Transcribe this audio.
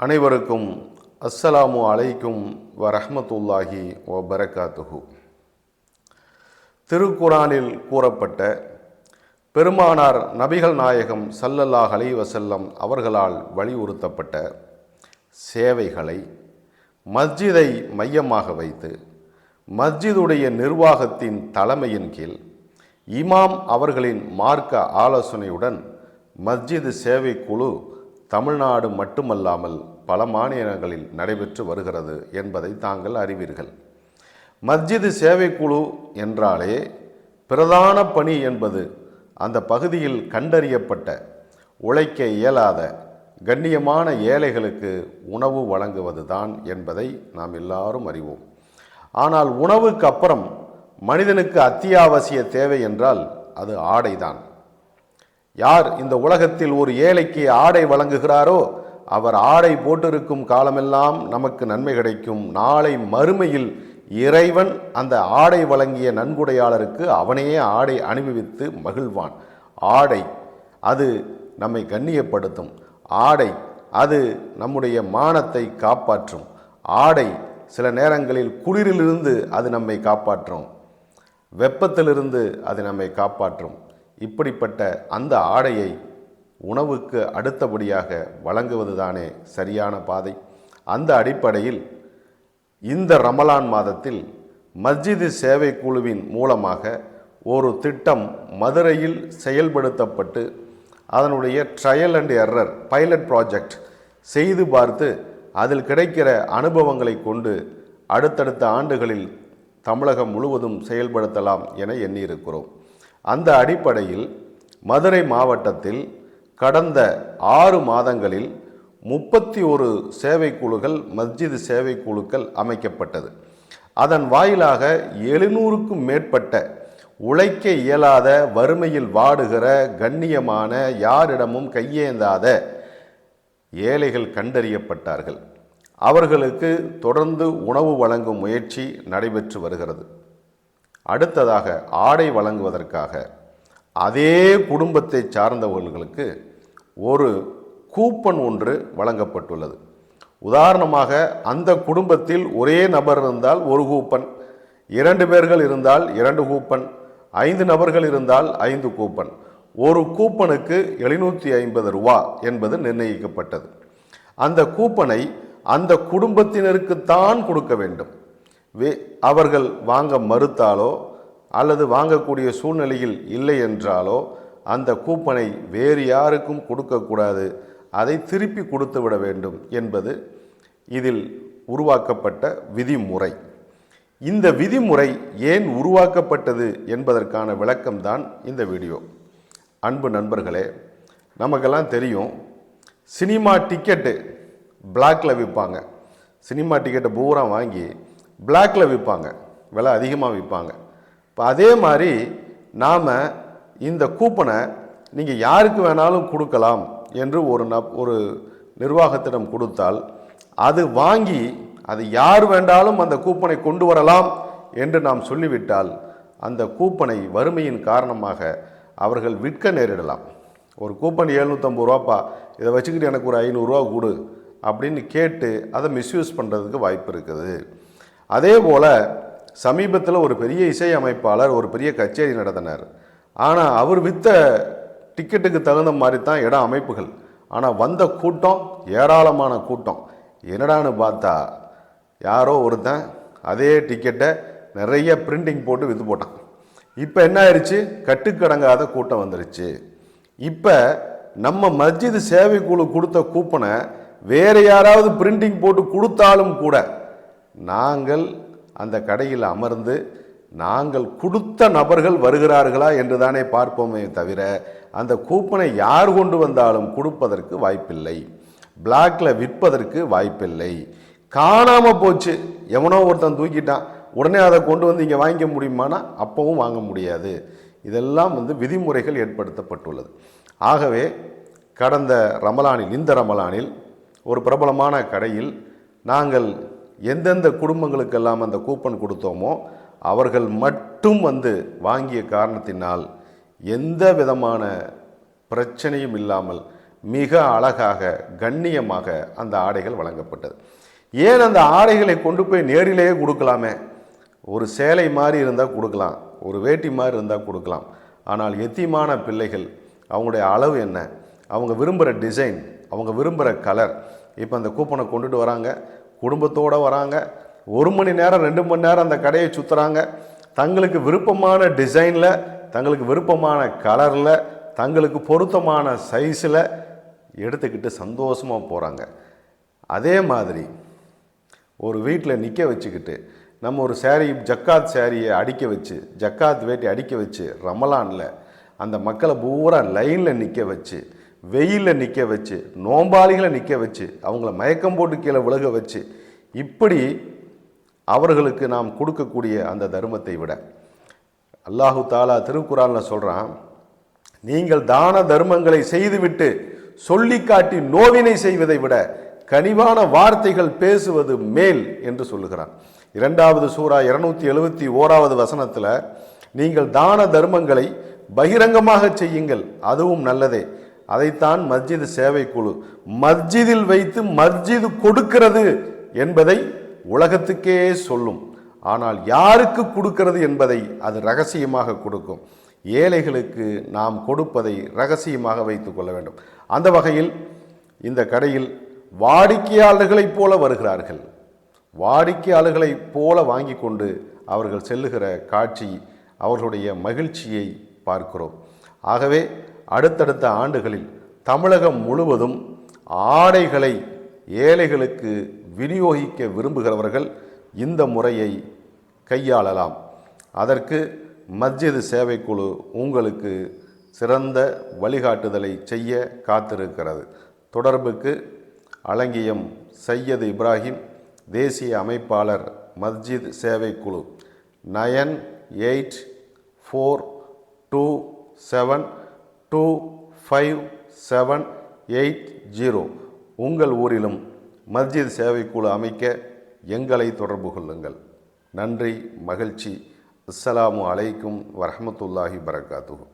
அனைவருக்கும் அஸ்ஸலாமு அலைக்கும் வரஹ்மத்துல்லாஹி ஓ பரக்காத்துஹு திருக்குரானில் கூறப்பட்ட பெருமானார் நபிகள் நாயகம் சல்லல்லாஹ் அலி வசல்லம் அவர்களால் வலியுறுத்தப்பட்ட சேவைகளை மஸ்ஜிதை மையமாக வைத்து மஸ்ஜிதுடைய நிர்வாகத்தின் தலைமையின் கீழ் இமாம் அவர்களின் மார்க்க ஆலோசனையுடன் மஸ்ஜிது சேவை குழு தமிழ்நாடு மட்டுமல்லாமல் பல மாநிலங்களில் நடைபெற்று வருகிறது என்பதை தாங்கள் அறிவீர்கள். மஸ்ஜிது சேவைக்குழு என்றாலே பிரதான பணி என்பது அந்த பகுதியில் கண்டறியப்பட்ட உழைக்க இயலாத கண்ணியமான ஏழைகளுக்கு உணவு வழங்குவதுதான் என்பதை நாம் எல்லாரும் அறிவோம். ஆனால் உணவுக்கு அப்புறம் மனிதனுக்கு அத்தியாவசிய தேவை என்றால் அது ஆடைதான். யார் இந்த உலகத்தில் ஒரு ஏழைக்கு ஆடை வழங்குகிறாரோ அவர் ஆடை போட்டிருக்கும் காலமெல்லாம் நமக்கு நன்மை கிடைக்கும். நாளை மறுமையில் இறைவன் அந்த ஆடை வழங்கிய நன்கொடையாளருக்கு அவனையே ஆடை அனுபவித்து மகிழ்வான். ஆடை அது நம்மை கண்ணியப்படுத்தும். ஆடை அது நம்முடைய மானத்தை காப்பாற்றும். ஆடை சில நேரங்களில் குளிரிலிருந்து அது நம்மை காப்பாற்றும். வெப்பத்திலிருந்து அது நம்மை காப்பாற்றும். இப்படிப்பட்ட அந்த ஆடையை உணவுக்கு அடுத்தபடியாக வழங்குவதுதானே சரியான பாதை? அந்த அடிப்படையில் இந்த ரமலான் மாதத்தில் மஸ்ஜிது சேவை குழுவின் மூலமாக ஒரு திட்டம் மதுரையில் செயல்படுத்தப்பட்டு அதனுடைய trial and error pilot project செய்து பார்த்து அதில் கிடைக்கிற அனுபவங்களை கொண்டு அடுத்தடுத்த ஆண்டுகளில் தமிழகம் முழுவதும் செயல்படுத்தலாம் என எண்ணியிருக்கிறோம். அந்த அடிப்படையில் மதுரை மாவட்டத்தில் கடந்த ஆறு மாதங்களில் முப்பத்தி ஒரு சேவை குழுக்கள் மஸ்ஜித் சேவை குழுக்கள் அமைக்கப்பட்டது. அதன் வாயிலாக எழுநூறுக்கும் மேற்பட்ட உழைக்க இயலாத வறுமையில் வாடுகிற கண்ணியமான யாரிடமும் கையேந்தாத ஏழைகள் கண்டறியப்பட்டார்கள். அவர்களுக்கு தொடர்ந்து உணவு வழங்கும் முயற்சி நடைபெற்று வருகிறது. அடுத்ததாக ஆடை வழங்குவதற்காக. அதே குடும்பத்தை சார்ந்தவர்களுக்கு ஒரு கூப்பன் ஒன்று வழங்கப்பட்டுள்ளது. உதாரணமாக அந்த குடும்பத்தில் ஒரே நபர் இருந்தால் ஒரு கூப்பன் இரண்டு பேர்கள் இருந்தால் இரண்டு கூப்பன் ஐந்து நபர்கள் இருந்தால் ஐந்து கூப்பன். ஒரு கூப்பனுக்கு எழுநூற்றி ஐம்பது ரூபா என்பது நிர்ணயிக்கப்பட்டது. அந்த கூப்பனை அந்த குடும்பத்தினருக்குத்தான் கொடுக்க வேண்டும். வே அவர்கள் வாங்க மறுத்தாலோ அல்லது வாங்கக்கூடிய சூழ்நிலையில் இல்லை என்றாலோ அந்த கூப்பனை வேறு யாருக்கும் கொடுக்கக்கூடாது. அதை திருப்பி கொடுத்து விட வேண்டும் என்பது இதில் உருவாக்கப்பட்ட விதிமுறை. இந்த விதிமுறை ஏன் உருவாக்கப்பட்டது என்பதற்கான விளக்கம்தான் இந்த வீடியோ. அன்பு நண்பர்களே நமக்கெல்லாம் தெரியும் சினிமா டிக்கெட்டு பிளாக்ல விற்பாங்க. சினிமா டிக்கெட்டை பூரா வாங்கி பிளாக்ல விற்பாங்க. விலை அதிகமாக விற்பாங்க. இப்போ அதே மாதிரி நாம் இந்த கூப்பனை நீங்கள் யாருக்கு வேணாலும் கொடுக்கலாம் என்று ஒரு நப் ஒரு நிர்வாகத்திடம் கொடுத்தால் அது வாங்கி அது யார் வேண்டாலும் அந்த கூப்பனை கொண்டு வரலாம் என்று நாம் சொல்லிவிட்டால் அந்த கூப்பனை வறுமையின் காரணமாக அவர்கள் விற்க நேரிடலாம். ஒரு கூப்பன் எழுநூற்றம்பது ரூபாப்பா இதை வச்சுக்கிட்டு எனக்கு ஒரு ஐநூறுரூவா கொடு அப்படின்னு கேட்டு அதை மிஸ்யூஸ் பண்ணுறதுக்கு வாய்ப்பு இருக்குது. அதே போல் சமீபத்தில் ஒரு பெரிய இசை அமைப்பாளர் ஒரு பெரிய கச்சேரி நடத்தினார். ஆனால் அவர் விற்ற டிக்கெட்டுக்கு தகுந்த மாதிரி தான் இடம் அமைப்புகள். ஆனால் வந்த கூட்டம் ஏராளமான கூட்டம். என்னடான்னு பார்த்தா யாரோ ஒருத்தன் அதே டிக்கெட்டை நிறைய பிரிண்டிங் போட்டு விற்று போட்டான். இப்போ என்ன ஆயிடுச்சு கட்டுக்கடங்காத கூட்டம் வந்துருச்சு. இப்போ நம்ம மஸ்ஜிது சேவை குழு கொடுத்த கூப்பனை வேறு யாராவது பிரிண்டிங் போட்டு கொடுத்தாலும் கூட நாங்கள் அந்த கடையில் அமர்ந்து நாங்கள் கொடுத்த நபர்கள் வருகிறார்களா என்று தானே பார்ப்போமே தவிர அந்த கூப்பனை யார் கொண்டு வந்தாலும் கொடுப்பதற்கு வாய்ப்பில்லை. பிளாக்ல விற்பதற்கு வாய்ப்பில்லை. காணாமல் போச்சு. எவனோ ஒருத்தன் தூக்கிட்டான். உடனே அதை கொண்டு வந்து இங்கே வாங்கிக்க முடியுமானா? அப்பவும் வாங்க முடியாது. இதெல்லாம் வந்து விதிமுறைகள் ஏற்படுத்தப்பட்டுள்ளது. ஆகவே கடந்த ரமலானில் இந்த ரமலானில் ஒரு பிரபலமான கடையில் நாங்கள் எந்தெந்த குடும்பங்களுக்கெல்லாம் அந்த கூப்பன் கொடுத்தோமோ அவர்கள் மட்டும் வந்து வாங்கிய காரணத்தினால் எந்த விதமான பிரச்சனையும் இல்லாமல் மிக அழகாக கண்ணியமாக அந்த ஆடைகள் வழங்கப்பட்டது. ஏன் அந்த ஆடைகளை கொண்டு போய் நேரிலேயே கொடுக்கலாமே? ஒரு சேலை மாதிரி இருந்தால் கொடுக்கலாம் ஒரு வேட்டி மாதிரி இருந்தால் கொடுக்கலாம். ஆனால் எத்தியமான பிள்ளைகள் அவங்களுடைய அளவு என்ன? அவங்க விரும்புகிற டிசைன் அவங்க விரும்புகிற கலர் இப்போ அந்த கூப்பனை கொண்டுட்டு வராங்க. குடும்பத்தோடு வராங்க. ஒரு மணி நேரம் ரெண்டு மணி நேரம் அந்த கடையை சுற்றுறாங்க தங்களுக்கு விருப்பமான டிசைனில் தங்களுக்கு விருப்பமான கலரில் தங்களுக்கு பொருத்தமான சைஸில் எடுத்துக்கிட்டு சந்தோஷமாக போகிறாங்க அதே மாதிரி ஒரு வீட்டில் நிற்க வச்சுக்கிட்டு நம்ம ஒரு சேரீ ஜக்காத் சேரீயை அடிக்க வச்சு ஜக்காத் வேட்டி அடிக்க வச்சு ரமலானில் அந்த மக்களை பூரா லைனில் நிற்க வச்சு வெயிலில் நிற்க வச்சு நோம்பாளிகளை நிற்க வச்சு அவங்கள மயக்கம் போட்டு கீழே விழுக வச்சு இப்படி அவர்களுக்கு நாம் கொடுக்கக்கூடிய அந்த தர்மத்தை விட. அல்லாஹு தாலா திருக்குறானில் சொல்கிறான் நீங்கள் தான தர்மங்களை செய்துவிட்டு சொல்லி காட்டி நோவினை செய்வதை விட கனிவான வார்த்தைகள் பேசுவது மேல் என்று சொல்லுகிறான். இரண்டாவது சூரா இருநூத்தி எழுபத்தி ஓராவது வசனத்தில் நீங்கள் தான தர்மங்களை பகிரங்கமாக செய்யுங்கள் அதுவும் நல்லதே. அதைத்தான் மஸ்ஜித் சேவை குழு மஸ்ஜிதில் வைத்து மஸ்ஜிது கொடுக்கிறது என்பதை உலகத்துக்கே சொல்லும். ஆனால் யாருக்கு கொடுக்கிறது என்பதை அது ரகசியமாக கொடுக்கும். ஏழைகளுக்கு நாம் கொடுப்பதை ரகசியமாக வைத்து கொள்ள வேண்டும். அந்த வகையில் இந்த கடையில் வாடிக்கையாளர்களைப் போல வருகிறார்கள். வாடிக்கையாளர்களைப் போல வாங்கி கொண்டு அவர்கள் செல்லுகிற காட்சி அவர்களுடைய மகிழ்ச்சியை பார்க்கிறோம். ஆகவே அடுத்தடுத்த ஆண்டுகளில் தமிழகம் முழுவதும் ஆடைகளை ஏழைகளுக்கு விநியோகிக்க விரும்புகிறவர்கள் இந்த முறையை கையாளலாம். அதற்கு மஸ்ஜித் சேவைக்குழு உங்களுக்கு சிறந்த வழிகாட்டுதலை செய்ய காத்திருக்கிறது. தொடர்புக்கு அலங்கியம் சையது இப்ராஹிம் தேசிய அமைப்பாளர் மஸ்ஜித் சேவைக்குழு nine eight four two seven two five seven eight zero உங்கள் ஊரிலும் மஸ்ஜித் சேவைக்குழு அமைக்க எங்களை தொடர்பு கொள்ளுங்கள். நன்றி மகிழ்ச்சி. அஸ்ஸலாமு அலைக்கும் வரமத்துல்லாஹி பரகாத்துகும்